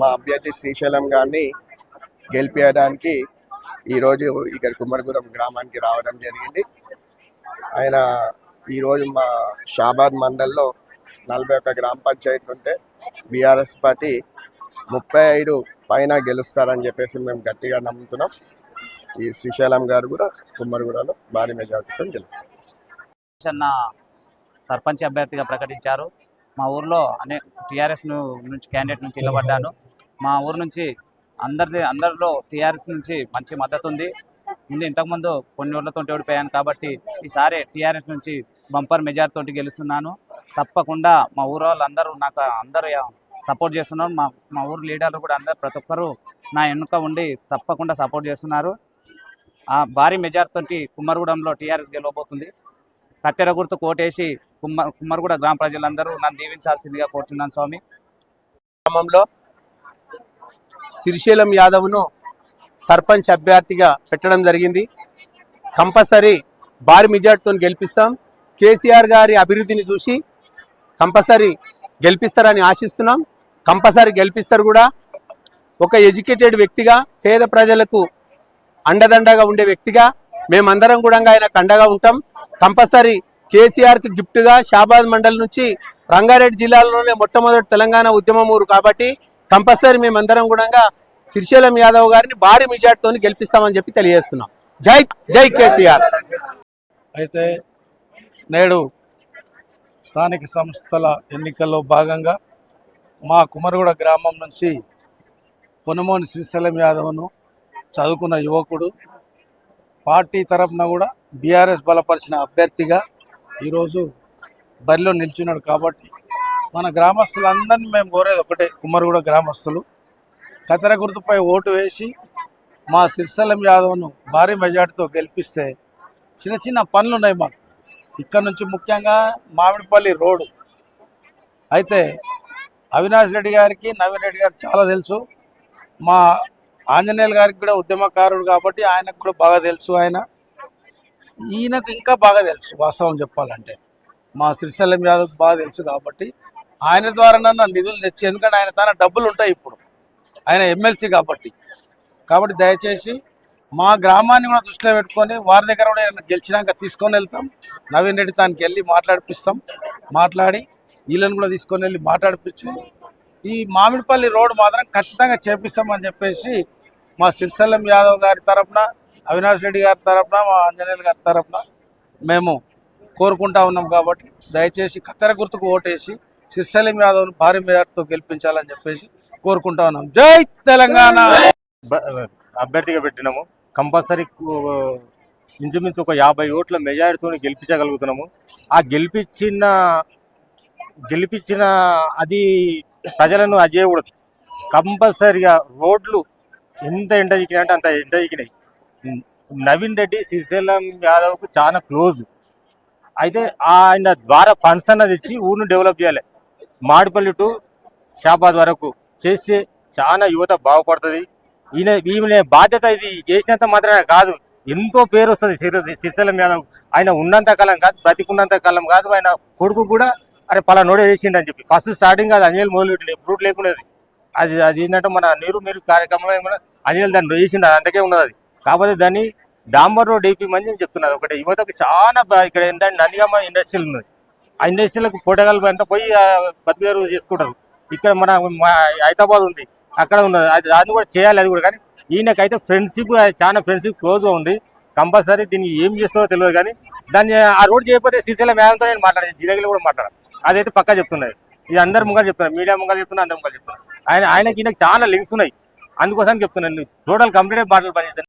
మా అభ్యర్థి శ్రీశైలం గారిని గెలిపించడానికి ఈరోజు ఇక్కడ కుమ్మరిగూడెం గ్రామానికి రావడం జరిగింది. ఆయన ఈరోజు మా షాబాద్ మండల్లో నలభై ఒక్క గ్రామ పంచాయతీ ఉంటే బీఆర్ఎస్ పార్టీ ముప్పై ఐదు పైన గెలుస్తారని చెప్పేసి మేము గట్టిగా నమ్ముతున్నాం. ఈ శ్రీశైలం గారు కూడా కుమ్మరిగూడలో భారీ మెజార్టీతో గెలుస్తారు. అన్న సర్పంచ్ అభ్యర్థిగా ప్రకటించారు. మా ఊర్లో అనే టీఆర్ఎస్ నుంచి క్యాండిడేట్ నుంచి నిలబడ్డాను. మా ఊరు నుంచి అందరిది అందరిలో టీఆర్ఎస్ నుంచి మంచి మద్దతు ఉంది. ముందు ఇంతకుముందు కొన్ని ఊర్లతో ఓడిపోయాను కాబట్టి ఈసారి టీఆర్ఎస్ నుంచి బంపర్ మెజార్ తోటి గెలుస్తున్నాను. తప్పకుండా మా ఊరు వాళ్ళందరూ నాకు అందరూ సపోర్ట్ చేస్తున్నారు. మా మా ఊరు లీడర్లు కూడా అందరు ప్రతి ఒక్కరు నా వెనుక ఉండి తప్పకుండా సపోర్ట్ చేస్తున్నారు. ఆ భారీ మెజార్ తోటి టీఆర్ఎస్ గెలవబోతుంది. కత్తెర గుర్తు కోటేసి కుమ్మ కుమ్మరిగూడ గ్రామ ప్రజలందరూ నన్ను దీవించాల్సిందిగా కోరుతున్నాను స్వామి. గ్రామంలో శ్రీశైలం యాదవ్ను సర్పంచ్ అభ్యర్థిగా పెట్టడం జరిగింది. కంపల్సరీ భారీ మెజార్టీతో గెలిపిస్తాం. కేసీఆర్ గారి అభివృద్ధిని చూసి కంపల్సరీ గెలిపిస్తారని ఆశిస్తున్నాం. కంపల్సరీ గెలిపిస్తారు కూడా. ఒక ఎడ్యుకేటెడ్ వ్యక్తిగా పేద ప్రజలకు అండదండగా ఉండే వ్యక్తిగా మేమందరం కూడా ఆయనకు అండగా ఉంటాం. కంపల్సరీ కేసీఆర్కి గిఫ్ట్గా షాబాద్ మండల్ నుంచి రంగారెడ్డి జిల్లాలోనే మొట్టమొదటి తెలంగాణ ఉద్యమం ఊరు కాబట్టి కంపల్సరీ మేమందరం కూడా శ్రీశైలం యాదవ్ గారిని భారీ మెజార్టీతో గెలిపిస్తామని చెప్పి తెలియజేస్తున్నాం. జై జై కేసీఆర్. అయితే నేడు స్థానిక సంస్థల ఎన్నికల్లో భాగంగా మా కుమరగూడ గ్రామం నుంచి పొనుమోని శ్రీశైలం యాదవ్ను చదువుకున్న యువకుడు పార్టీ తరఫున కూడా బీఆర్ఎస్ బలపరిచిన అభ్యర్థిగా ఈరోజు బరిలో నిల్చున్నాడు కాబట్టి మన గ్రామస్తులందరినీ మేము కోరేది ఒకటే కుమ్మరిగూడ గ్రామస్తులు. కతర గుర్తుపై ఓటు వేసి మా సిరిసలం యాదవ్ను భారీ మెజార్టీతో గెలిపిస్తే చిన్న చిన్న పనులు ఉన్నాయి మాకు. ఇక్కడ నుంచి ముఖ్యంగా మామిడిపల్లి రోడ్డు. అయితే అవినాష్ రెడ్డి గారికి నవీన్ రెడ్డి గారికి చాలా తెలుసు. మా ఆంజనేయులు గారికి కూడా ఉద్యమకారుడు కాబట్టి ఆయనకు కూడా బాగా తెలుసు ఆయన. ఈయనకు ఇంకా బాగా తెలుసు వాస్తవం చెప్పాలంటే. మా శ్రీశైలం యాదవ్ బాగా తెలుసు కాబట్టి ఆయన ద్వారా నన్ను నిధులు తెచ్చి ఎందుకంటే ఆయన తన డబ్బులు ఉంటాయి ఇప్పుడు. ఆయన ఎమ్మెల్సీ కాబట్టి. కాబట్టి దయచేసి మా గ్రామాన్ని కూడా దృష్టిలో పెట్టుకొని వారి దగ్గర కూడా ఏమైనా గెలిచినాక తీసుకొని వెళ్తాం. నవీన్ రెడ్డి తానికి వెళ్ళి మాట్లాడిపిస్తాం. మాట్లాడి వీళ్ళని కూడా తీసుకొని వెళ్ళి మాట్లాడిపించి. ఈ మామిడిపల్లి రోడ్ మాత్రం ఖచ్చితంగా చేపిస్తామని చెప్పేసి మా శ్రీశైలం యాదవ్ గారి తరపున అవినాష్ రెడ్డి గారి తరపున మా ఆంజనేయులు గారి తరపున మేము కోరుకుంటా ఉన్నాం కాబట్టి దయచేసి కత్తెర గుర్తుకు ఓటేసి శ్రీశైలం యాదవ్ను భారీ మేరతో గెలిపించాలని చెప్పేసి కోరుకుంటా ఉన్నాం. జై తెలంగాణ! అభ్యర్థిగా పెట్టినాము. కంపల్సరీ ఇంచుమించు ఒక యాభై ఓట్ల మెజారిటీతో గెలిపించగలుగుతున్నాము. ఆ గెలిపించిన గెలిపించిన అది ప్రజలను అజేయకూడదు. కంపల్సరిగా రోడ్లు ఎంత ఎండ చిక్కినాయి అంటే అంత ఎండ చిక్కినాయి. నవీన్ రెడ్డి శ్రీశైలం యాదవ్కు చాలా క్లోజ్. అయితే ఆయన ద్వారా ఫండ్స్ అన్నది ఇచ్చి ఊరిని డెవలప్ చేయాలి. మాడిపల్లి టు షాబాద్ వరకు చేస్తే చాలా యువత బాగుపడుతుంది. ఈయన ఈమె బాధ్యత ఇది చేసినంత మాత్రమే కాదు. ఎంతో పేరు వస్తుంది శ్రీశైలం యాదవ్ ఆయన ఉన్నంత కాలం కాదు బ్రతికున్నంత కాలం కాదు ఆయన కొడుకు కూడా అరే పలా నోడే చేసిండు అని చెప్పి. ఫస్ట్ స్టార్టింగ్ అది అంజలి మొదలుపెట్టింది ఫ్రూట్ లేకునేది అది అది ఏంటంటే మన నీరు మీరు కార్యక్రమంలో ఏమన్నా అంజలి దాన్ని వేసిండు అంతకే ఉన్నది. అది కాకపోతే దాన్ని డాంబర్ రోడ్ వేపిమని నేను చెప్తున్నారు. ఒకటి యువతకు చాలా ఇక్కడ ఏంటంటే నందిగామ ఇండస్ట్రీలు ఉన్నది ఆ ఇండస్ట్రీలకు పోటగాలు అంతా పోయి బతికేరు చేసుకుంటారు. ఇక్కడ మన మా హైదరాబాద్ ఉంది. అక్కడ ఉన్నది. అది దాన్ని కూడా చేయాలి అది కూడా. కానీ ఈయనకైతే ఫ్రెండ్షిప్ చాలా ఫ్రెండ్షిప్ క్లోజ్గా ఉంది. కంపల్సరీ దీన్ని ఏం చేస్తారో తెలియదు కానీ దాన్ని ఆ రోడ్ చేయకపోతే శ్రీశైలం మేడంతో నేను మాట్లాడే జిరగిలు కూడా మాట్లాడాను. అదైతే పక్కా చెప్తున్నారు ఇది అందరు ముంగలు చెప్తున్నారు మీడియా ముంగలు చెప్తున్నారు అందరు ముంగలు చెప్తున్నారు ఆయన ఆయనకి ఈయనకి చాలా లింక్స్ ఉన్నాయి. అందుకోసం చెప్తున్నాను టోటల్ కంప్లీట్ మాటలు పనిచేస్తాను